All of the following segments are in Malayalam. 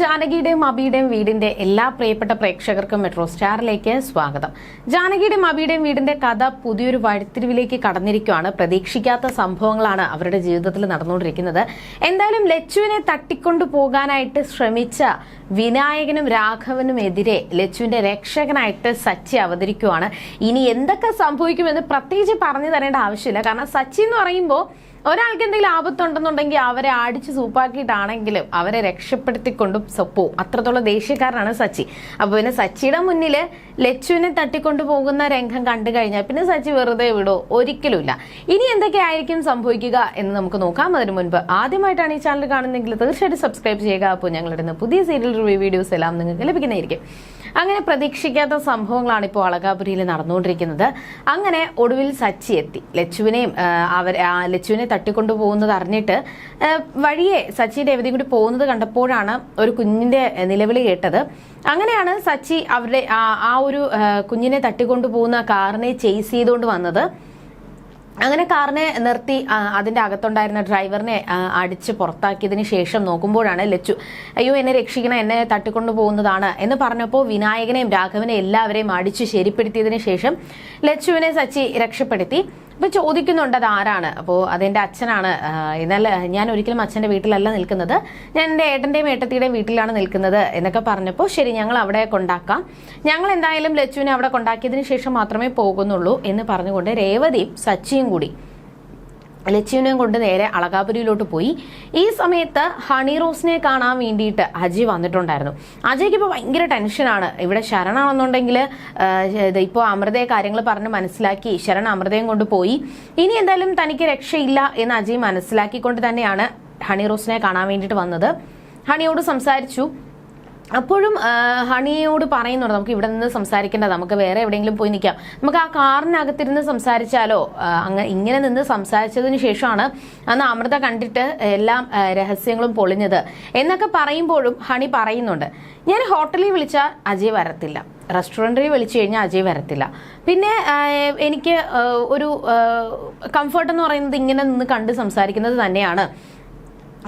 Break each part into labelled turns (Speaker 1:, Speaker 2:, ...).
Speaker 1: ജാനകിയുടെയും അബിയുടെയും വീടിന്റെ എല്ലാ പ്രിയപ്പെട്ട പ്രേക്ഷകർക്കും മെട്രോ സ്റ്റാറിലേക്ക് സ്വാഗതം. ജാനകിയുടെയും അബിയുടെയും വീടിന്റെ കഥ പുതിയൊരു വഴിത്തിരിവിലേക്ക് കടന്നിരിക്കുകയാണ്. പ്രതീക്ഷിക്കാത്ത സംഭവങ്ങളാണ് അവരുടെ ജീവിതത്തിൽ നടന്നുകൊണ്ടിരിക്കുന്നത്. എന്തായാലും ലച്ചുവിനെ തട്ടിക്കൊണ്ടു പോകാനായിട്ട് ശ്രമിച്ച വിനായകനും രാഘവനും എതിരെ ലച്ചുവിന്റെ രക്ഷകനായിട്ട് സച്ചി അവതരിക്കുവാണ്. ഇനി എന്തൊക്കെ സംഭവിക്കുമെന്ന് പ്രത്യേകിച്ച് പറഞ്ഞു തരേണ്ട ആവശ്യമില്ല. കാരണം സച്ചി എന്ന് പറയുമ്പോൾ ഒരാൾക്ക് എന്തെങ്കിലും ആപത്തുണ്ടെന്നുണ്ടെങ്കിൽ അവരെ അടിച്ച് സൂപ്പാക്കിയിട്ടാണെങ്കിലും അവരെ രക്ഷപ്പെടുത്തിക്കൊണ്ടും പോവും അത്രത്തോളം ദേഷ്യക്കാരനാണ് സച്ചി. അപ്പൊ പിന്നെ സച്ചിയുടെ മുന്നിൽ ലച്ചുവിനെ തട്ടിക്കൊണ്ടു പോകുന്ന രംഗം കണ്ടു കഴിഞ്ഞാൽ പിന്നെ സച്ചി വെറുതെ വിടോ. ഒരിക്കലുമില്ല. ഇനി എന്തൊക്കെയായിരിക്കും സംഭവിക്കുക എന്ന് നമുക്ക് നോക്കാം. അതിനു മുൻപ് ആദ്യമായിട്ടാണ് ഈ ചാനൽ കാണുന്നതെങ്കിൽ തീർച്ചയായിട്ടും സബ്സ്ക്രൈബ് ചെയ്യുക. അപ്പോൾ ഞങ്ങളിടുന്ന പുതിയ സീരിയൽ റിവ്യൂ വീഡിയോസ് എല്ലാം നിങ്ങൾക്ക് ലഭിക്കുന്നതായിരിക്കും. അങ്ങനെ പ്രതീക്ഷിക്കാത്ത സംഭവങ്ങളാണ് ഇപ്പോൾ അളകാപുരിയിൽ നടന്നുകൊണ്ടിരിക്കുന്നത്. അങ്ങനെ ഒടുവിൽ സച്ചി എത്തി. ലച്ചുവിനെയും അവർ ലച്ചുവിനെ തട്ടിക്കൊണ്ടു പോകുന്നത് അറിഞ്ഞിട്ട് വഴിയെ സച്ചി എവിടെയും കൂടി പോകുന്നത് കണ്ടപ്പോഴാണ് ഒരു കുഞ്ഞിന്റെ നിലവിളി കേട്ടത്. അങ്ങനെയാണ് സച്ചി അവരുടെ ആ- ഒരു കുഞ്ഞിനെ തട്ടിക്കൊണ്ടു പോകുന്ന കാറിനെ ചേസ് ചെയ്തുകൊണ്ട് വന്നത്. അങ്ങനെ കാറിനെ നിർത്തി അതിന്റെ അകത്തുണ്ടായിരുന്ന ഡ്രൈവറിനെ അടിച്ച് പുറത്താക്കിയതിന് ശേഷം നോക്കുമ്പോഴാണ് ലച്ചു അയ്യോ എന്നെ രക്ഷിക്കണം എന്നെ തട്ടിക്കൊണ്ടു പോകുന്നതാണ് എന്ന് പറഞ്ഞപ്പോൾ വിനായകനെയും രാഘവനെയും എല്ലാവരെയും അടിച്ച് ശരിപ്പെടുത്തിയതിന് ശേഷം ലച്ചുവിനെ സച്ചി രക്ഷപ്പെടുത്തി. അപ്പൊ ചോദിക്കുന്നുണ്ട് അത് ആരാണ്? അപ്പോൾ അതെന്റെ അച്ഛനാണ്. എന്നാൽ ഞാൻ ഒരിക്കലും അച്ഛന്റെ വീട്ടിലല്ല നിൽക്കുന്നത്. ഞാൻ എന്റെ ഏട്ടന്റെയും ഏട്ടത്തിയുടെയും വീട്ടിലാണ് നിൽക്കുന്നത് എന്നൊക്കെ പറഞ്ഞപ്പോൾ ശരി ഞങ്ങൾ അവിടെ കൊണ്ടാക്കാം. ഞങ്ങൾ എന്തായാലും ലച്ചുവിനെ അവിടെ കൊണ്ടാക്കിയതിന് ശേഷം മാത്രമേ പോകുന്നുള്ളൂ എന്ന് പറഞ്ഞുകൊണ്ട് രേവതിയും സച്ചിയും കൂടി ലച്ചുവിനെയും കൊണ്ട് നേരെ അളകാപുരിയിലോട്ട് പോയി. ഈ സമയത്ത് ഹണി റോസിനെ കാണാൻ വേണ്ടിയിട്ട് അജി വന്നിട്ടുണ്ടായിരുന്നു. അജയ്ക്ക് ഇപ്പോൾ ഭയങ്കര ടെൻഷനാണ് ഇവിടെ ശരണാണെന്നുണ്ടെങ്കിൽ ഇപ്പോൾ അമൃതയെ കാര്യങ്ങൾ പറഞ്ഞ് മനസ്സിലാക്കി ശരൺ അമൃതയും കൊണ്ട് പോയി. ഇനി എന്തായാലും തനിക്ക് രക്ഷയില്ല എന്ന് അജയ് മനസ്സിലാക്കിക്കൊണ്ട് തന്നെയാണ് ഹണി റോസിനെ കാണാൻ വേണ്ടിയിട്ട് വന്നത്. ഹണിയോട് സംസാരിച്ചു. അപ്പോഴും ഹണിയോട് പറയുന്നുണ്ട്. നമുക്ക് ഇവിടെ നിന്ന് സംസാരിക്കേണ്ട നമുക്ക് വേറെ എവിടെയെങ്കിലും പോയി നിൽക്കാം നമുക്ക് ആ കാറിനകത്തിരുന്ന് സംസാരിച്ചാലോ? അങ്ങ് ഇങ്ങനെ നിന്ന് സംസാരിച്ചതിന് ശേഷമാണ് അന്ന് അമൃത കണ്ടിട്ട് എല്ലാം രഹസ്യങ്ങളും പൊളിഞ്ഞത്. എന്നൊക്കെ പറയുമ്പോഴും ഹണി പറയുന്നുണ്ട്. ഞാൻ ഹോട്ടലിൽ വിളിച്ചാൽ അജയ് വരത്തില്ല. റെസ്റ്റോറന്റിൽ വിളിച്ചു കഴിഞ്ഞാൽ അജയ് വരത്തില്ല. പിന്നെ എനിക്ക് ഒരു കംഫർട്ട് എന്ന് പറയുന്നത് ഇങ്ങനെ നിന്ന് കണ്ട് സംസാരിക്കുന്നത് തന്നെയാണ്.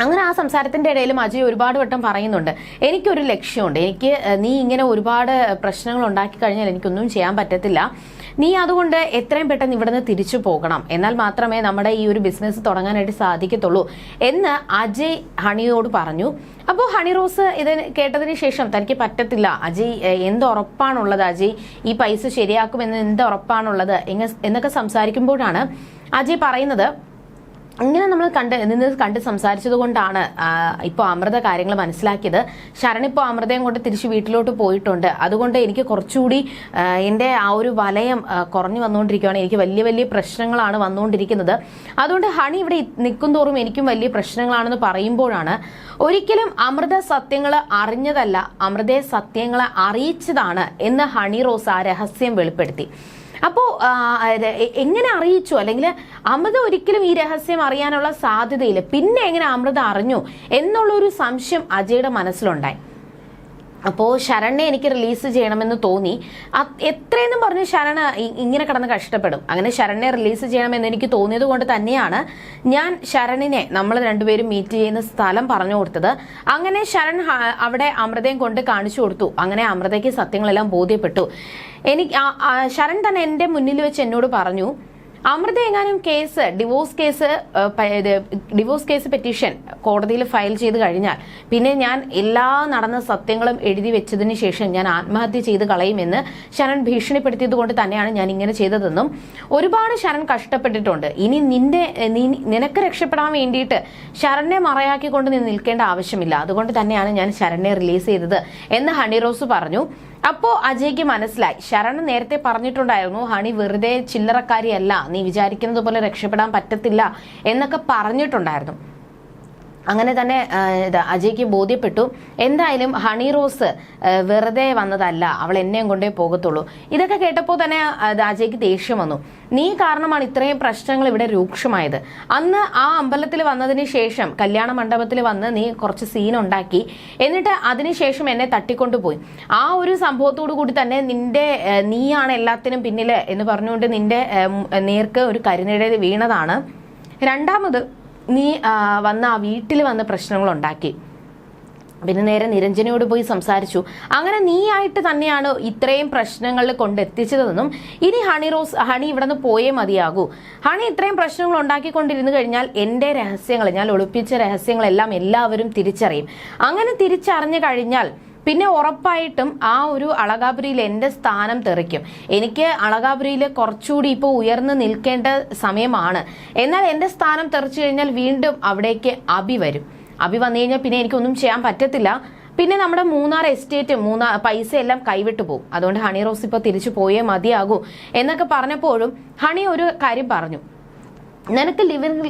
Speaker 1: അങ്ങനെ ആ സംസാരത്തിന്റെ ഇടയിലും അജയ് ഒരുപാട് വട്ടം പറയുന്നുണ്ട്. എനിക്കൊരു ലക്ഷ്യമുണ്ട്. എനിക്ക് നീ ഇങ്ങനെ ഒരുപാട് പ്രശ്നങ്ങൾ ഉണ്ടാക്കി കഴിഞ്ഞാൽ എനിക്കൊന്നും ചെയ്യാൻ പറ്റത്തില്ല. നീ അതുകൊണ്ട് എത്രയും പെട്ടെന്ന് ഇവിടുന്ന് തിരിച്ചു പോകണം. എന്നാൽ മാത്രമേ നമ്മുടെ ഈ ഒരു ബിസിനസ് തുടങ്ങാനായിട്ട് സാധിക്കത്തുള്ളൂ എന്ന് അജയ് ഹണിയോട് പറഞ്ഞു. അപ്പോൾ ഹണി റോസ് ഇത് കേട്ടതിന് ശേഷം തനിക്ക് പറ്റത്തില്ല. അജയ് എന്തുറപ്പാണുള്ളത് അജയ്? ഈ പൈസ ശരിയാക്കുമെന്ന് എന്ത് ഉറപ്പാണുള്ളത് എങ്ങ- എന്നൊക്കെ സംസാരിക്കുമ്പോഴാണ് അജയ് പറയുന്നത് ഇങ്ങനെ നമ്മൾ കണ്ട് നിന്ന് കണ്ട് സംസാരിച്ചത് കൊണ്ടാണ് ഇപ്പോൾ അമൃത കാര്യങ്ങൾ മനസ്സിലാക്കിയത്. ശരൺ ഇപ്പോൾ അമൃതയും കൊണ്ട് തിരിച്ച് വീട്ടിലോട്ട് പോയിട്ടുണ്ട്. അതുകൊണ്ട് എനിക്ക് കുറച്ചുകൂടി എന്റെ ആ ഒരു വലയം കുറഞ്ഞു വന്നുകൊണ്ടിരിക്കുകയാണ്. എനിക്ക് വലിയ വലിയ പ്രശ്നങ്ങളാണ് വന്നുകൊണ്ടിരിക്കുന്നത്. അതുകൊണ്ട് ഹണി ഇവിടെ നിൽക്കും തോറും എനിക്കും വലിയ പ്രശ്നങ്ങളാണെന്ന് പറയുമ്പോഴാണ് ഒരിക്കലും അമൃത സത്യങ്ങൾ അറിഞ്ഞതല്ല അമൃതയെ സത്യങ്ങളെ അറിയിച്ചതാണ് എന്ന് ഹണി റോസ് ആ രഹസ്യം വെളിപ്പെടുത്തി. അപ്പോ ആ, ഇത് എ- എങ്ങനെ അറിയിച്ചു? അല്ലെങ്കിൽ അമൃത ഒരിക്കലും ഈ രഹസ്യം അറിയാനുള്ള സാധ്യതയില്ല. പിന്നെ എങ്ങനെ അമൃത അറിഞ്ഞു? എന്നുള്ളൊരു സംശയം അജയുടെ മനസ്സിലുണ്ടായി. അപ്പോൾ ശരണിനെ എനിക്ക് റിലീസ് ചെയ്യണമെന്ന് തോന്നി. എത്രയെന്നും പറഞ്ഞ് ശരണ ഇങ്ങനെ കിടന്ന് കഷ്ടപ്പെടും. അങ്ങനെ ശരണിനെ റിലീസ് ചെയ്യണമെന്ന് എനിക്ക് തോന്നിയത് കൊണ്ട് തന്നെയാണ് ഞാൻ ശരണിനെ നമ്മൾ രണ്ടുപേരും മീറ്റ് ചെയ്യുന്ന സ്ഥലം പറഞ്ഞു കൊടുത്തത്. അങ്ങനെ ശരൺ അവിടെ അമൃതയും കൊണ്ട് കാണിച്ചു കൊടുത്തു. അങ്ങനെ അമൃതയ്ക്ക് സത്യങ്ങളെല്ലാം ബോധ്യപ്പെട്ടു. എനിക്ക് ശരൺ തന്നെ എന്റെ മുന്നിൽ വെച്ച് എന്നോട് പറഞ്ഞു അമൃത എങ്ങാനും case divorce case divorce case petition കോടതിയിൽ ഫയൽ ചെയ്ത് കഴിഞ്ഞാൽ പിന്നെ ഞാൻ എല്ലാ നടന്ന സത്യങ്ങളും എഴുതി വെച്ചതിന് ശേഷം ഞാൻ ആത്മഹത്യ ചെയ്ത് കളയുമെന്ന് ശരൺ ഭീഷണിപ്പെടുത്തിയത് കൊണ്ട് തന്നെയാണ് ഞാൻ ഇങ്ങനെ ചെയ്തതെന്നും ഒരുപാട് ശരൺ കഷ്ടപ്പെട്ടിട്ടുണ്ട്. ഇനി നിന്റെ നിനക്ക് രക്ഷപ്പെടാൻ വേണ്ടിയിട്ട് ശരണിനെ മറയാക്കിക്കൊണ്ട് നീ നിൽക്കേണ്ട ആവശ്യമില്ല. അതുകൊണ്ട് തന്നെയാണ് ഞാൻ ശരണിനെ റിലീസ് ചെയ്തത് എന്ന് ഹണി റോസ് പറഞ്ഞു. അപ്പോ അജയ്ക്ക് മനസ്സിലായി. ശരൺ നേരത്തെ പറഞ്ഞിട്ടുണ്ടായിരുന്നു ഹണി വെറുതെ ചില്ലറക്കാരിയല്ല നീ വിചാരിക്കുന്നത് പോലെ രക്ഷപ്പെടാൻ പറ്റത്തില്ല എന്നൊക്കെ പറഞ്ഞിട്ടുണ്ടായിരുന്നു. അങ്ങനെ തന്നെ അജയ്ക്ക് ബോധ്യപ്പെട്ടു. എന്തായാലും ഹണി റോസ് വെറുതെ വന്നതല്ല. അവൾ എന്നെയും കൊണ്ടേ പോകത്തുള്ളൂ. ഇതൊക്കെ കേട്ടപ്പോൾ തന്നെ അജയ്ക്ക് ദേഷ്യം വന്നു. നീ കാരണമാണ് ഇത്രയും പ്രശ്നങ്ങൾ ഇവിടെ രൂക്ഷമായത്. അന്ന് ആ അമ്പലത്തിൽ വന്നതിന് ശേഷം കല്യാണ മണ്ഡപത്തിൽ വന്ന് നീ കുറച്ച് സീൻ ഉണ്ടാക്കി. എന്നിട്ട് അതിനുശേഷം എന്നെ തട്ടിക്കൊണ്ടുപോയി. ആ ഒരു സംഭവത്തോടു കൂടി തന്നെ നിന്റെ നീയാണ് എല്ലാത്തിനും പിന്നിൽ എന്ന് പറഞ്ഞുകൊണ്ട് നിന്റെ നേർക്ക് ഒരു കരിനിഴൽ വീണതാണ്. രണ്ടാമത് നീ വന്ന ആ വീട്ടിൽ വന്ന പ്രശ്നങ്ങൾ ഉണ്ടാക്കി. പിന്നെ നേരെ നിരഞ്ജനയോട് പോയി സംസാരിച്ചു. അങ്ങനെ നീയായിട്ട് തന്നെയാണ് ഇത്രയും പ്രശ്നങ്ങളിൽ കൊണ്ടെത്തിച്ചതെന്നും ഇനി ഹണി റോസ് ഹണി ഇവിടെ നിന്ന് പോയേ മതിയാകൂ. ഹണി ഇത്രയും പ്രശ്നങ്ങൾ ഉണ്ടാക്കിക്കൊണ്ടിരുന്നു കഴിഞ്ഞാൽ എന്റെ രഹസ്യങ്ങൾ ഞാൻ ഒളിപ്പിച്ച രഹസ്യങ്ങളെല്ലാം എല്ലാവരും തിരിച്ചറിയും. അങ്ങനെ തിരിച്ചറിഞ്ഞു കഴിഞ്ഞാൽ പിന്നെ ഉറപ്പായിട്ടും ആ ഒരു അളകാപുരിയിൽ എന്റെ സ്ഥാനം തെറിക്കും. എനിക്ക് അളകാപുരിയിൽ കുറച്ചുകൂടി ഇപ്പോൾ ഉയർന്നു നിൽക്കേണ്ട സമയമാണ്. എന്നാൽ എന്റെ സ്ഥാനം തെറിച്ചു കഴിഞ്ഞാൽ വീണ്ടും അവിടേക്ക് അബി വരും. അബി വന്നു കഴിഞ്ഞാൽ പിന്നെ എനിക്കൊന്നും ചെയ്യാൻ പറ്റത്തില്ല. പിന്നെ നമ്മുടെ മൂന്നാർ എസ്റ്റേറ്റ് മൂന്നാർ പൈസ എല്ലാം കൈവിട്ടു പോകും. അതുകൊണ്ട് ഹണി റോസ് ഇപ്പോൾ തിരിച്ചു പോയേ മതിയാകൂ. എന്നൊക്കെ പറഞ്ഞപ്പോഴും ഹണി ഒരു കാര്യം പറഞ്ഞു. നിനക്ക് ലിവിങ്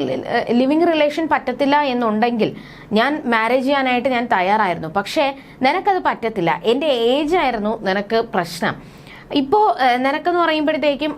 Speaker 1: ലിവിങ് റിലേഷൻ പറ്റത്തില്ല എന്നുണ്ടെങ്കിൽ ഞാൻ മാരേജ് ചെയ്യാനായിട്ട് ഞാൻ തയ്യാറായിരുന്നു. പക്ഷേ നിനക്കത് പറ്റത്തില്ല. എന്റെ ഏജ് ആയിരുന്നു നിനക്ക് പ്രശ്നം. ഇപ്പോൾ നിനക്കെന്ന് പറയുമ്പോഴത്തേക്കും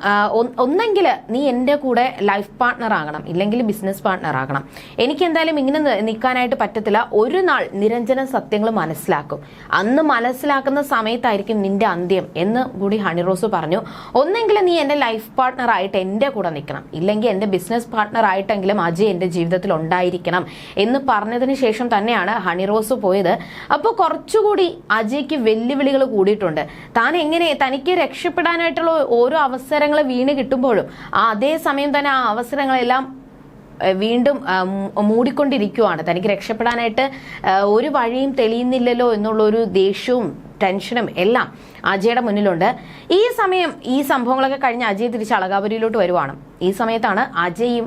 Speaker 1: ഒന്നെങ്കിൽ നീ എന്റെ കൂടെ ലൈഫ് പാർട്ട്ണർ ആകണം ഇല്ലെങ്കിൽ ബിസിനസ് പാർട്ട്ണർ ആകണം. എനിക്ക് എന്തായാലും ഇങ്ങനെ നിൽക്കാനായിട്ട് പറ്റത്തില്ല. ഒരു നാൾ നിരഞ്ജന സത്യങ്ങൾ മനസ്സിലാക്കും. അന്ന് മനസ്സിലാക്കുന്ന സമയത്തായിരിക്കും നിന്റെ അന്ത്യം എന്ന് കൂടി ഹണിറോസ് പറഞ്ഞു. ഒന്നെങ്കിൽ നീ എന്റെ ലൈഫ് പാർട്ട്ണർ ആയിട്ട് എന്റെ കൂടെ നിൽക്കണം. ഇല്ലെങ്കിൽ എന്റെ ബിസിനസ് പാർട്ട്ണർ ആയിട്ടെങ്കിലും അജയ് എന്റെ ജീവിതത്തിൽ ഉണ്ടായിരിക്കണം എന്ന് പറഞ്ഞതിന് ശേഷം തന്നെയാണ് ഹണിറോസ് പോയത്. അപ്പോൾ കുറച്ചുകൂടി അജയ്ക്ക് വെല്ലുവിളികൾ കൂടിയിട്ടുണ്ട്. താൻ എങ്ങനെ തനിക്ക് രക്ഷപ്പെടാനായിട്ടുള്ള ഓരോ അവസരങ്ങൾ വീണ് കിട്ടുമ്പോഴും അതേ സമയം തന്നെ ആ അവസരങ്ങളെല്ലാം വീണ്ടും മൂടിക്കൊണ്ടിരിക്കുവാണ്. തനിക്ക് രക്ഷപ്പെടാനായിട്ട് ഒരു വഴിയും തെളിയുന്നില്ലല്ലോ എന്നുള്ള ഒരു ദേഷ്യവും ടെൻഷനും എല്ലാം അജയുടെ മുന്നിലുണ്ട്. ഈ സമയം ഈ സംഭവങ്ങളൊക്കെ കഴിഞ്ഞ് അജയ് തിരിച്ച് അളകാപുരിയിലോട്ട് വരുവാണ്. ഈ സമയത്താണ് അജയും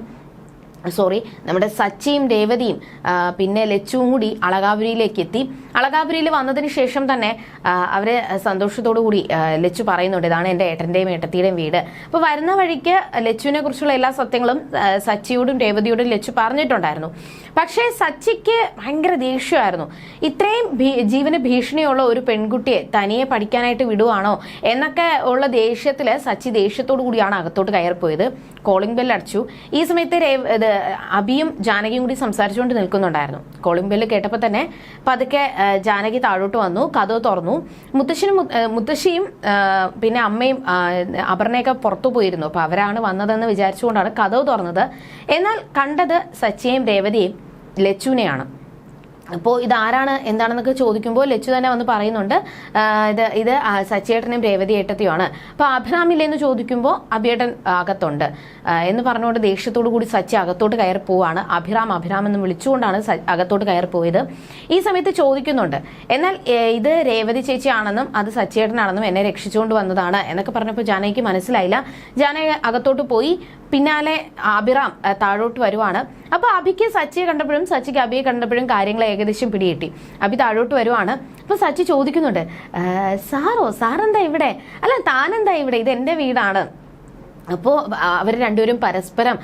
Speaker 1: സോറി നമ്മുടെ സച്ചിയും രേവതിയും പിന്നെ ലച്ചുവും കൂടി അളകാപുരിയിലേക്ക് എത്തി. അളകാപുരിയിൽ വന്നതിന് ശേഷം തന്നെ അവരെ സന്തോഷത്തോടു കൂടി ലച്ചു പറയുന്നുണ്ട് ഇതാണ് എന്റെ ഏട്ടന്റെയും ഏട്ടത്തിയുടെയും വീട്. അപ്പോൾ വരുന്ന വഴിക്ക് ലച്ചുവിനെ കുറിച്ചുള്ള എല്ലാ സത്യങ്ങളും സച്ചിയോടും രേവതിയോടും ലച്ചു പറഞ്ഞിട്ടുണ്ടായിരുന്നു. പക്ഷേ സച്ചിക്ക് ഭയങ്കര ദേഷ്യമായിരുന്നു. ഇത്രയും ജീവന് ഭീഷണിയുള്ള ഒരു പെൺകുട്ടിയെ തനിയെ പഠിക്കാനായിട്ട് വിടുവാണോ എന്നൊക്കെ ഉള്ള ദേഷ്യത്തിൽ സച്ചി ദേഷ്യത്തോടു കൂടിയാണ് അകത്തോട്ട് കയറിപ്പോയത്. കോളിംഗ് ബെൽ അടിച്ചു. ഈ സമയത്ത് അബിയും ജാനകിയും കൂടി സംസാരിച്ചുകൊണ്ട് നിൽക്കുന്നുണ്ടായിരുന്നു. കോളിംഗ് ബെല്ല് കേട്ടപ്പോൾ തന്നെ പതുക്കെ ജാനകി താഴോട്ട് വന്നു കഥ തുറന്നു. മുത്തശ്ശനും മുത്തശ്ശിയും പിന്നെ അമ്മയും അപർണയൊക്കെ പുറത്തു പോയിരുന്നു. അപ്പോൾ അവരാണ് വന്നതെന്ന് വിചാരിച്ചുകൊണ്ടാണ് കഥ തുറന്നത്. എന്നാൽ കണ്ടത് സച്ചിയെയും രേവതിയെയും ലച്ചുവിനെയാണ്. അപ്പോൾ ഇതാരാണ് എന്താണെന്നൊക്കെ ചോദിക്കുമ്പോൾ ലച്ചു തന്നെ വന്ന് പറയുന്നുണ്ട്. ഇത് ഇത് സച്ചേട്ടനും രേവതി ഏട്ടത്തിയുമാണ്. അപ്പോൾ അഭിരാമില്ലെന്ന് ചോദിക്കുമ്പോൾ അഭിയേട്ടൻ അകത്തുണ്ട്. എന്ന് പറഞ്ഞുകൊണ്ട് ദേഷ്യത്തോടു കൂടി സച്ചി അകത്തോട്ട് കയറി പോവാണ്. അഭിറാം അഭിറാം എന്ന് വിളിച്ചുകൊണ്ടാണ് അകത്തോട്ട് കയറി പോയത്. ഈ സമയത്ത് ചോദിക്കുന്നുണ്ട് എന്നാൽ ഇത് രേവതി ചേച്ചിയാണെന്നും അത് സച്ചിയേട്ടനാണെന്നും എന്നെ രക്ഷിച്ചുകൊണ്ട് വന്നതാണ് എന്നൊക്കെ പറഞ്ഞപ്പോൾ ജാനയ്ക്ക് മനസ്സിലായില്ല. ജാനകി അകത്തോട്ട് പോയി. പിന്നാലെ അഭിറാം താഴോട്ട് വരുവാണ്. അപ്പോൾ അഭിക്ക് സച്ചിയെ കണ്ടപ്പോഴും സച്ചിക്ക് അഭിയെ കണ്ടപ്പോഴും കാര്യങ്ങൾ ഏകദേശം പിടികിട്ടി. അഭി താഴോട്ട് വരുവാണ്. അപ്പോൾ സച്ചി ചോദിക്കുന്നുണ്ട് "ആ, സാറോ സാറെന്താ ഇവിടെ? അല്ല താനെന്താ ഇവിടെ? ഇത് എന്റെ വീടാണ്. അപ്പോൾ അവർ രണ്ടുപേരും പരസ്പരം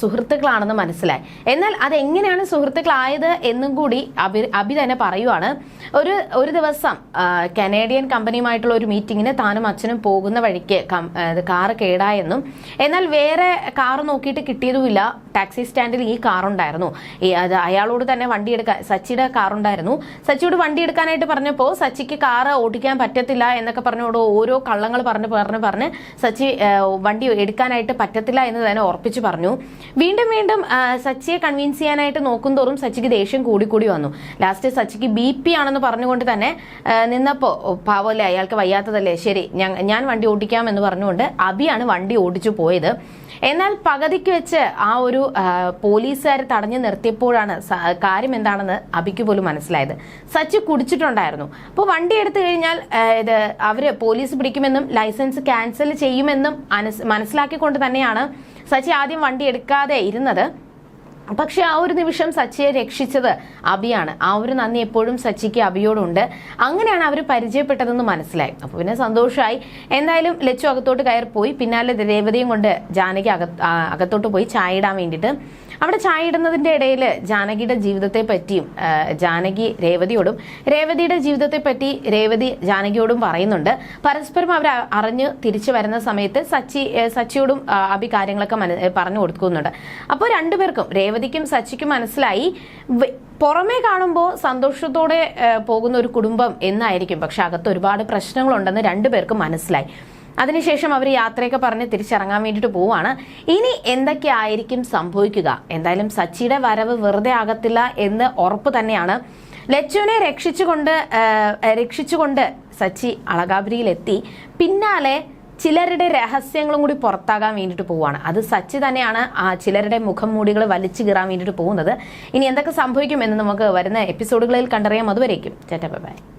Speaker 1: സുഹൃത്തുക്കളാണെന്ന് മനസ്സിലായി. എന്നാൽ അതെങ്ങനെയാണ് സുഹൃത്തുക്കളായത് എന്നും കൂടി അഭി അഭി തന്നെ പറയുവാണ്. ഒരു ഒരു ദിവസം കനേഡിയൻ കമ്പനിയുമായിട്ടുള്ള ഒരു മീറ്റിങ്ങിന് താനും അച്ഛനും പോകുന്ന വഴിക്ക് കാറ് കേടായെന്നും എന്നാൽ വേറെ കാർ നോക്കിയിട്ട് കിട്ടിയതുമില്ല. ടാക്സി സ്റ്റാൻഡിൽ ഈ കാറുണ്ടായിരുന്നു. അയാളോട് തന്നെ വണ്ടി എടുക്കാൻ സച്ചിയുടെ കാറുണ്ടായിരുന്നു. സച്ചിയോട് വണ്ടി എടുക്കാനായിട്ട് പറഞ്ഞപ്പോൾ സച്ചിക്ക് കാറ് ഓടിക്കാൻ പറ്റത്തില്ല എന്നൊക്കെ പറഞ്ഞോട് ഓരോ കള്ളങ്ങൾ പറഞ്ഞ് പറഞ്ഞ് പറഞ്ഞ് സച്ചി വണ്ടി എടുക്കാനായിട്ട് പറ്റത്തില്ല എന്ന് തന്നെ ഉറപ്പിച്ചു പറഞ്ഞു. വീണ്ടും വീണ്ടും സച്ചിയെ കൺവിൻസ് ചെയ്യാനായിട്ട് നോക്കുന്തോറും സച്ചിക്ക് ദേഷ്യം കൂടി കൂടി വന്നു. ലാസ്റ്റ് സച്ചിക്ക് ബി പി ആണെന്ന് പറഞ്ഞുകൊണ്ട് തന്നെ നിന്നപ്പോൾ നിന്നപ്പോ പാവല്ലേ അയാൾക്ക് വയ്യാത്തതല്ലേ? ശരി ഞാൻ വണ്ടി ഓടിക്കാം എന്ന് പറഞ്ഞുകൊണ്ട് അബിയാണ് വണ്ടി ഓടിച്ചു പോയത്. എന്നാൽ പകുതിക്ക് വെച്ച് ആ ഒരു പോലീസുകാർ തടഞ്ഞു നിർത്തിയപ്പോഴാണ് കാര്യം എന്താണെന്ന് അബിക്ക് പോലും മനസ്സിലായത്. സച്ചി കുടിച്ചിട്ടുണ്ടായിരുന്നു. അപ്പോൾ വണ്ടി എടുത്തു കഴിഞ്ഞാൽ ഇത് അവർ പോലീസ് പിടിക്കുമെന്നും ലൈസൻസ് ക്യാൻസൽ ചെയ്യുമെന്നും മനസ്സിലാക്കിക്കൊണ്ട് തന്നെയാണ് സച്ചി ആദ്യം വണ്ടി എടുക്കാതെ ഇരുന്നത്. പക്ഷെ ആ ഒരു നിമിഷം സച്ചിയെ രക്ഷിച്ചത് അബിയാണ്. ആ ഒരു നന്ദി എപ്പോഴും സച്ചിക്ക് അബിയോടുണ്ട്. അങ്ങനെയാണ് അവർ പരിചയപ്പെട്ടതെന്ന് മനസ്സിലായി. അപ്പോൾ പിന്നെ സന്തോഷമായി എന്തായാലും ലച്ചു അകത്തോട്ട് കയറി പോയി. പിന്നാലെ രേവതിയും കൊണ്ട് ജാനകി അക അകത്തോട്ട് പോയി ചായ ഇടാൻ വേണ്ടിയിട്ട്. അവിടെ ചായ ഇടുന്നതിന്റെ ഇടയിൽ ജാനകിയുടെ ജീവിതത്തെ പറ്റിയും ജാനകി രേവതിയോടും രേവതിയുടെ ജീവിതത്തെ പറ്റി രേവതി ജാനകിയോടും പറയുന്നുണ്ട്. പരസ്പരം അവർ അറിഞ്ഞ് തിരിച്ചു വരുന്ന സമയത്ത് സച്ചി സച്ചിയോടും അഭി കാര്യങ്ങളൊക്കെ പറഞ്ഞു കൊടുക്കുന്നുണ്ട്. അപ്പോൾ രണ്ടുപേർക്കും രേവതിക്കും സച്ചിക്കും മനസ്സിലായി. പുറമേ കാണുമ്പോൾ സന്തോഷത്തോടെ പോകുന്ന ഒരു കുടുംബം എന്നായിരിക്കും. പക്ഷെ അകത്ത് ഒരുപാട് പ്രശ്നങ്ങളുണ്ടെന്ന് രണ്ടുപേർക്കും മനസ്സിലായി. അതിനുശേഷം അവർ യാത്രയൊക്കെ പറഞ്ഞ് തിരിച്ചിറങ്ങാൻ വേണ്ടിയിട്ട് പോവാണ്. ഇനി എന്തൊക്കെ ആയിരിക്കും സംഭവിക്കുക? എന്തായാലും സച്ചിയുടെ വരവ് വെറുതെ ആകത്തില്ല എന്ന് ഉറപ്പ് തന്നെയാണ്. ലച്ചുവിനെ രക്ഷിച്ചുകൊണ്ട് രക്ഷിച്ചുകൊണ്ട് സച്ചി അളകാപുരിയിലെത്തി. പിന്നാലെ ചിലരുടെ രഹസ്യങ്ങളും കൂടി പുറത്താകാൻ വേണ്ടിയിട്ട് പോവുകയാണ്. അത് സച്ചി തന്നെയാണ് ആ ചിലരുടെ മുഖം മൂടികൾ വലിച്ചു കീറാൻ വേണ്ടിയിട്ട് പോകുന്നത്. ഇനി എന്തൊക്കെ സംഭവിക്കും എന്ന് നമുക്ക് വരുന്ന എപ്പിസോഡുകളിൽ കണ്ടറിയാം. അതുവരേക്കും. ചേട്ടാ ബൈ.